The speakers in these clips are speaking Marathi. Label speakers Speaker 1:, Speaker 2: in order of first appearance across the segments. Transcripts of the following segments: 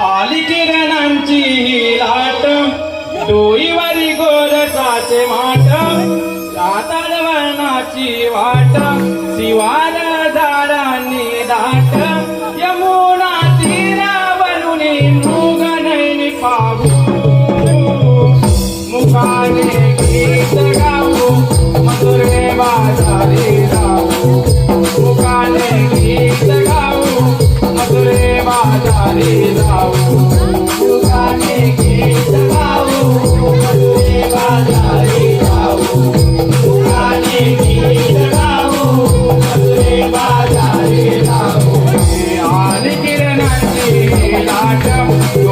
Speaker 1: आली किरणांची ही लाट. डोईवारी गोरसाचे माट. रातारवणाची वाट. शिवार झाडांनी दाट. यमुना तीरा बनूनी मुगनैनी पाहू. मुखाने céu.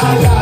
Speaker 1: Gaga.